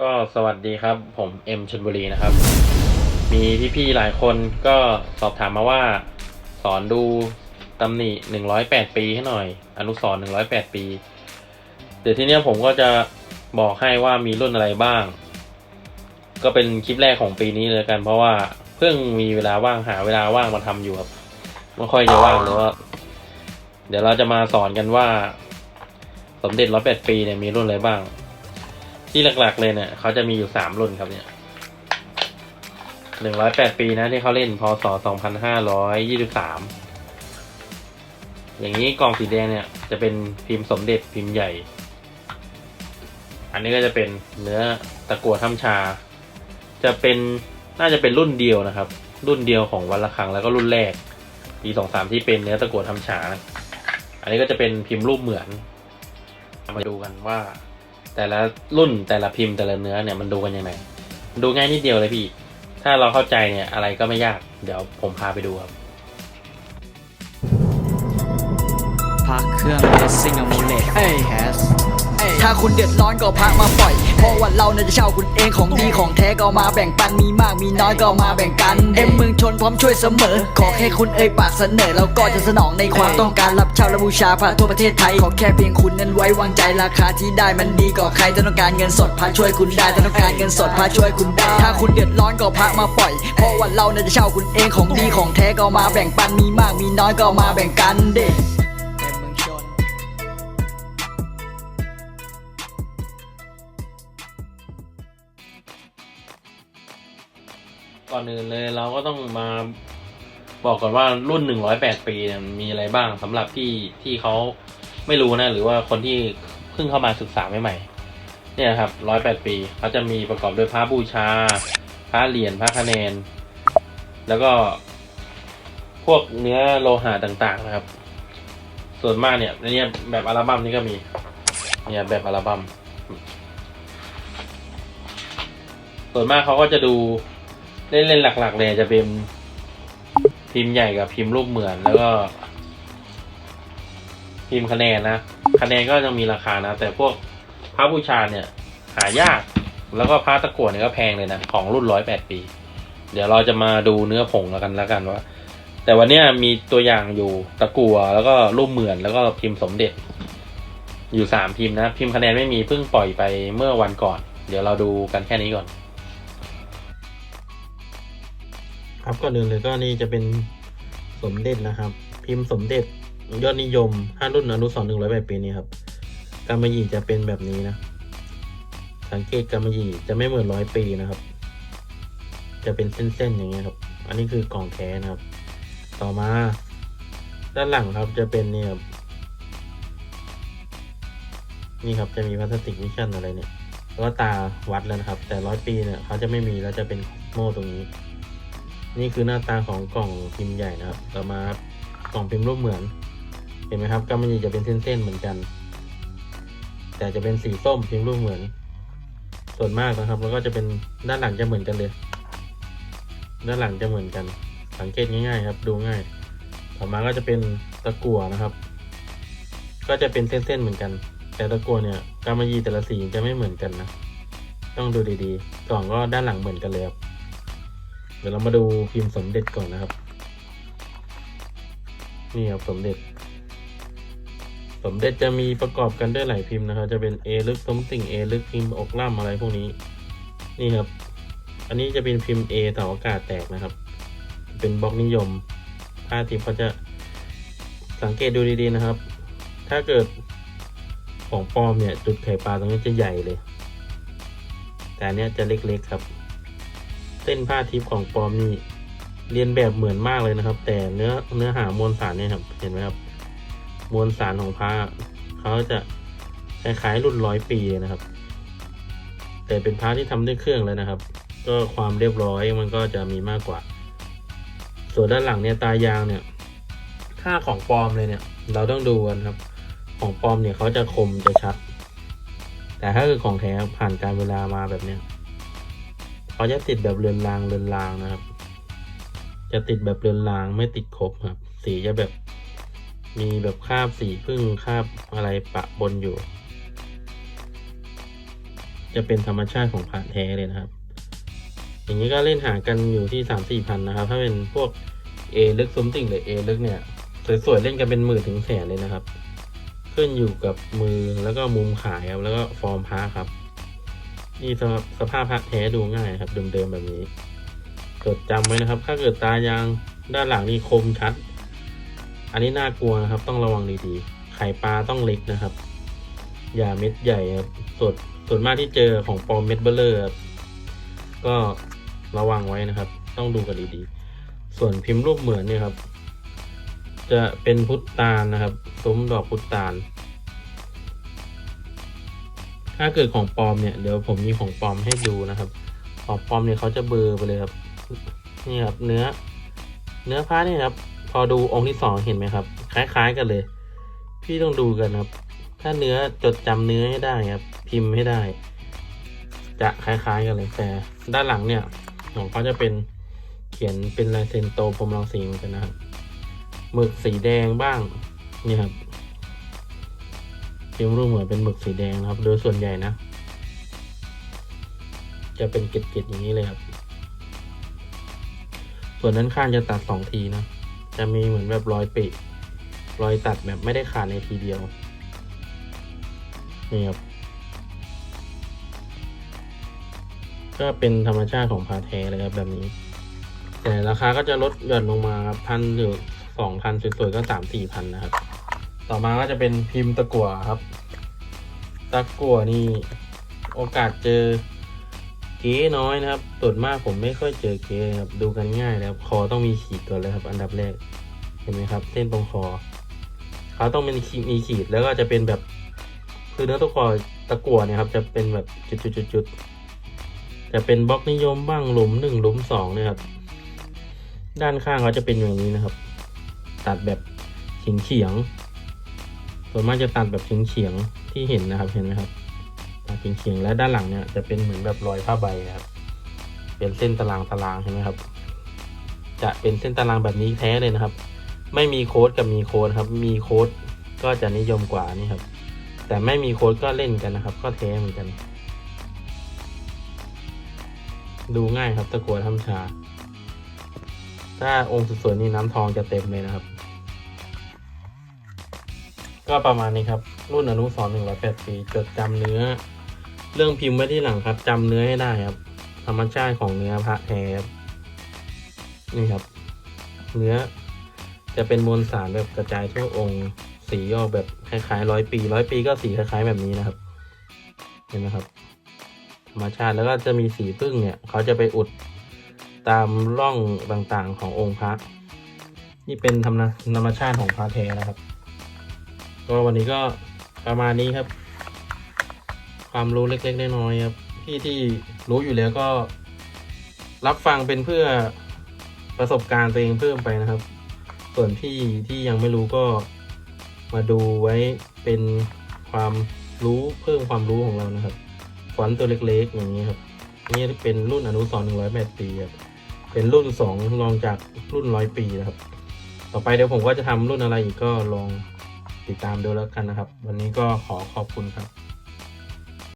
ก็สวัสดีครับ ผมเอ็มชนบุรีนะครับ มีพี่ๆหลายคนก็สอบถามมาว่า สอนดูตำหนิหนึ่งร้อยแปดปีให้หน่อย อนุสรหนึ่งร้อยแปดปี เดี๋ยวทีเนี้ยผมก็จะบอกให้ว่ามีรุ่นอะไรบ้าง ก็เป็นคลิปแรกของปีนี้เลยกัน เพราะว่าเพิ่งมีเวลาว่างหาเวลาว่างมาทำอยู่ครับไม่ค่อยจะว่างเลยว่าเดี๋ยวเราจะมาสอนกันว่า สมเด็จร้อยแปดปีเนี่ยมีรุ่นอะไรบ้าง ที่หลักๆเลยเนี่ยเขาจะมีอยู่สามรุ่นครับเนี่ยหนึ่งร้อยแปดปีนะที่เขาเล่นพศสองพันห้าร้อยยี่สิบสามอย่างนี้กล่องสีแดงเนี่ย จะเป็นพิมพ์สมเด็จพิมพ์ใหญ่ อันนี้ก็จะเป็นเนื้อตะกัวถ้ำชา จะเป็นน่าจะเป็นรุ่นเดียวนะครับ รุ่นเดียวของวันละครังแล้วก็รุ่นแรก ปีสองสามที่เป็นเนื้อตะกัวถ้ำชา อันนี้ก็จะเป็นพิมพ์รูปเหมือน มาดูกันว่า แต่ละรุ่นแต่ละพิมพ์แต่ละเนื้อเนี่ยมันดูกันยังไงดูง่ายนิดเดียวเลยพี่ ถ้าเราเข้าใจเนี่ยอะไรก็ไม่ยาก เดี๋ยวผมพาไปดูครับพักเครื่อง Racing Amulet เอ้ย has ถ้าคุณเดือดร้อนก็พักมาปล่อย เพราะว่าเราเนี่ยจะเช่าคุณเองของดีของแท้ก็มาแบ่งปันมีมากมีน้อยก็มาแบ่งกันเอ็มเมืองชนพร้อมช่วยเสมอ ขอแค่คุณเอ่ยปากเสนอแล้วก็จะสนองในความต้องการรับเช่าและบูชาพระทั่วประเทศไทย ขอแค่เพียงคุณนั้นไว้วางใจราคาที่ได้มันดีกว่าใครถ้าต้องการเงินสดพาช่วยคุณได้ถ้าต้องการเงินสดพาช่วยคุณได้ ถ้าคุณเดือดร้อนก็พักมาปล่อย เพราะว่าเราเนี่ยจะเช่าคุณเองของดีของแท้ก็มาแบ่งปันมีมากมีน้อยก็มาแบ่งกันเด้ ก่อนอื่นเลยเราก็ต้องมาบอกก่อนว่ารุ่นหนึ่งร้อยแปดปีเนี่ยมีอะไรบ้างสำหรับที่ที่เขาไม่รู้นะ หรือว่าคนที่เพิ่งเข้ามาศึกษาใหม่ๆเนี่ยครับร้อยแปดปีเขาจะมีประกอบด้วยพระบูชา พระเหรียญพระคะแนน แล้วก็พวกเนื้อโลหะต่างๆนะครับ ส่วนมากเนี่ยนเนี่ยแบบอัลบั้มนี้ก็มีเนี่ยแบบอัลบั้มส่วนมากเขาก็จะดู เล่นๆหลัก ๆ เลยจะเป็นพิมพ์ใหญ่กับพิมพ์รูปเหมือนแล้วก็ พิมพ์คะแนนนะคะแนนก็ยังมีราคานะ แต่พวกพระบูชาเนี่ย หายาก แล้วก็พระตะกั่วเนี่ยก็แพงเลยนะ ของรุ่นร้อยแปดปี เดี๋ยวเราจะมาดูเนื้อผงแล้วกันแล้วกันว่า แต่วันนี้มีตัวอย่างอยู่ตะกั่วแล้วก็รูปเหมือนแล้วก็พิมพ์สมเด็จ อยู่สามพิมพ์นะ พิมพ์คะแนนไม่มีเพิ่งปล่อยไปเมื่อวันก่อน เดี๋ยวเราดูกันแค่นี้ก่อน ครับก่อนอื่นเลยก็นี่จะเป็นสมเด็จนะครับ พิมพ์สมเด็จยอดนิยมห้ารุ่นอนุสร์หนึ่งร้อยแปดปีนี้ครับกำมะหยี่จะเป็นแบบนี้นะ สังเกตกำมะหยี่จะไม่เหมือนร้อยปีนะครับ จะเป็นเส้นๆอย่างเงี้ยครับ อันนี้คือกล่องแท้นะครับ ต่อมา ด้านหลังครับจะเป็นเนี่ยนี่ครับจะมีพลาสติกมิชชั่นอะไรเนี่ยแล้วก็ตาวัดแล้วนะครับ แต่ร้อยปีเนี่ยเขาจะไม่มีแล้วจะเป็นโม่ตรงนี้ นี่คือหน้าตาของกล่องพิมพ์ใหญ่นะครับต่อมากล่องพิมพ์รูปเหมือน เห็นไหมครับก็มันจะเป็นเส้นๆเหมือนกัน แต่จะเป็นสีส้มพิมพ์รูปเหมือน ส่วนมากนะครับ แล้วก็จะเป็นด้านหลังจะเหมือนกันเลย ด้านหลังจะเหมือนกัน สังเกตง่ายๆครับ ดูง่าย ต่อมาก็จะเป็นตะกั่วนะครับ ก็จะเป็นเส้นๆเหมือนกัน แต่ตะกั่วเนี่ยกำมะหยี่แต่ละสีจะไม่เหมือนกันนะต้องดูดีๆกล่องก็ด้านหลังเหมือนกันเลยครับ เดี๋ยวเรามาดูพิมพ์สมเด็จก่อนนะครับ นี่ครับสมเด็จ สมเด็จจะมีประกอบกันด้วยหลายพิมพ์นะครับ จะเป็นเอลึกสมติ่งเอลึกพิมพ์อกล่ำอะไรพวกนี้ นี่ครับ อันนี้จะเป็นพิมพ์ A เสาอากาศแตกนะครับ เป็นบล็อกนิยมค่าทิพย์เขาจะสังเกตดูดีๆนะครับ ถ้าเกิดของปลอมเนี่ยจุดไข่ปลาตรงนี้จะใหญ่เลย แต่อันนี้จะเล็กๆครับ เส้นผ้าทิพย์ของปลอมนี่เรียนแบบเหมือนมากเลยนะครับ แต่เนื้อเนื้อหามวลสารเนี่ยครับเห็นไหมครับ มวลสารของผ้าเขาจะคล้ายๆรุ่นร้อยปีนะครับ แต่เป็นผ้าที่ทำด้วยเครื่องเลยนะครับ ก็ความเรียบร้อยมันก็จะมีมากกว่า ส่วนด้านหลังเนี่ยตายางเนี่ยค่าของปลอมเลยเนี่ย เราต้องดูกันครับ ของปลอมเนี่ยเขาจะคมจะชัด แต่ถ้าคือของแท้ผ่านการเวลามาแบบเนี้ย เขาจะติดแบบเรือนรางเรือนรางนะครับ จะติดแบบเรือนรางไม่ติดครบครับ สีจะแบบ มีแบบคาบสีพึ่งคาบอะไรปะบนอยู่ จะเป็นธรรมชาติของพระแท้เลยนะครับ อย่างนี้ก็เล่นหากันอยู่ที่สามสี่พันนะครับ ถ้าเป็นพวกเอลึกซุ้มติ่งหรือเอลึกเนี่ยสวยๆเล่นกันเป็นหมื่นถึงแสนเลยนะครับ ขึ้นอยู่กับมือแล้วก็มุมขายครับแล้วก็ฟอร์มพระครับ นี่สภาพสภาพพระแท้ดูง่ายครับเดิมๆแบบนี้จดจำไว้นะครับ ถ้าเกิดตายางด้านหลังนี่คมชัด อันนี้น่ากลัวนะครับ ต้องระวังดีๆ ไข่ปลาต้องเล็กนะครับ อย่าเม็ดใหญ่ครับส่วนส่วนมากที่เจอของปลอมเม็ดเบลเลอร์ครับก็ระวังไว้นะครับ ต้องดูกันดีๆ ส่วนพิมพ์รูปเหมือนเนี่ยครับ จะเป็นพุทธตาลนะครับซุ้มดอกพุทธตาล ถ้าเกิดของปลอมเนี่ยเดี๋ยวผมมีของปลอมให้ดูนะครับ ของปลอมเนี่ยเขาจะเบลอร์ไปเลยครับนี่ครับเนื้อ เนื้อผ้าเนี่ยครับ พอดูองค์ที่สองเห็นไหมครับ คล้าย ๆ กันเลย พี่ต้องดูกันครับ ถ้าเนื้อจดจำเนื้อให้ได้ครับ พิมพ์ให้ได้ จะคล้าย ๆ กันเลยแต่ด้านหลังเนี่ยของเขาจะเป็นเขียนเป็นลายเซ็นโตพรมรังสีเหมือนกันนะครับหมึกสีแดงบ้างนี่ครับ พิมพ์รูปเหมือนเป็นหมึกสีแดงนะครับ โดยส่วนใหญ่นะ จะเป็นเกล็ดๆอย่างนี้เลยครับ ส่วนด้านข้างจะตัดสองทีนะ จะมีเหมือนแบบรอยปิรอยตัดแบบไม่ได้ขาดในทีเดียว นี่ครับ ก็เป็นธรรมชาติของพาแท้เลยครับแบบนี้ แต่ราคาก็จะลดหย่อนลงมาครับพันหรือสองพันสวยๆก็สามสี่พันนะครับ ต่อมาก็จะเป็นพิมพ์ตะกั่วครับ ตะกั่วนี่โอกาสเจอเก๊น้อยนะครับส่วนมากผมไม่ค่อยเจอเก๊ครับ ดูกันง่ายแล้วคอต้องมีขีดก่อนเลยครับ อันดับแรก เห็นไหมครับ เส้นตรงคอ เขาต้องเป็นขีมีขีดแล้วก็จะเป็นแบบ คือเนื้อตะกอตะกั่วเนี่ยครับ จะเป็นแบบจุดๆๆๆจะเป็นบล็อกนิยมบ้างหลุมหนึ่งหลุมสองเนี่ยครับ ด้านข้างเขาจะเป็นอย่างนี้นะครับ ตัดแบบเฉียงเฉียง ส่วนมากจะตัดแบบเฉียงเฉียงๆที่เห็นนะครับเห็นไหมครับตาเฉียงๆและด้านหลังเนี่ยจะเป็นเหมือนแบบรอยผ้าใบนะครับ เป็นเส้นตารางตารางใช่ไหมครับ จะเป็นเส้นตารางแบบนี้แท้เลยนะครับ ไม่มีโค้ดกับมีโค้ดครับ มีโค้ดก็จะนิยมกว่านี่ครับ แต่ไม่มีโค้ดก็เล่นกันนะครับ ก็แท้เหมือนกัน ดูง่ายครับตะกัวทำชา ถ้าองค์สวยๆนี่น้ำทองจะเต็มเลยนะครับ ก็ประมาณนี้ครับ รุ่นอนุสร์หนึ่งร้อยแปดปีจดจำเนื้อ เรื่องพิมพ์ไว้ที่หลังครับจำเนื้อให้ได้ครับ ธรรมชาติของเนื้อพระแท้นี่ครับ เนื้อจะเป็นมวลสารแบบกระจายทั่วองค์ สีออกแบบคล้ายๆร้อยปีร้อยปีก็สีคล้ายๆแบบนี้นะครับ เห็นไหมครับ ธรรมชาติแล้วก็จะมีสีพึ่งเนี่ย เขาจะไปอุดตามร่องต่างๆขององค์พระ นี่เป็นธรรมนธรรมชาติของพระแท้นะครับ ก็วันนี้ก็ประมาณนี้ครับ ความรู้เล็กๆน้อยๆครับพี่ที่รู้อยู่แล้วก็ รับฟังเป็นเพื่อประสบการณ์ตัวเองเพิ่มไปนะครับ ส่วนพี่ที่ยังไม่รู้ก็มาดูไว้เป็นความรู้เพิ่มความรู้ของเรานะครับฟอนต์ตัวเล็กๆ อย่างนี้ครับนี่เป็นรุ่นอนุสร์หนึ่งร้อยแปดปีครับเป็นรุ่นสองรองจากรุ่นร้อยปีนะครับ ต่อไปเดี๋ยวผมก็จะทำรุ่นอะไรอีกก็ลอง ติดตามดูแล้วกันนะครับ วันนี้ก็ขอขอบคุณครับ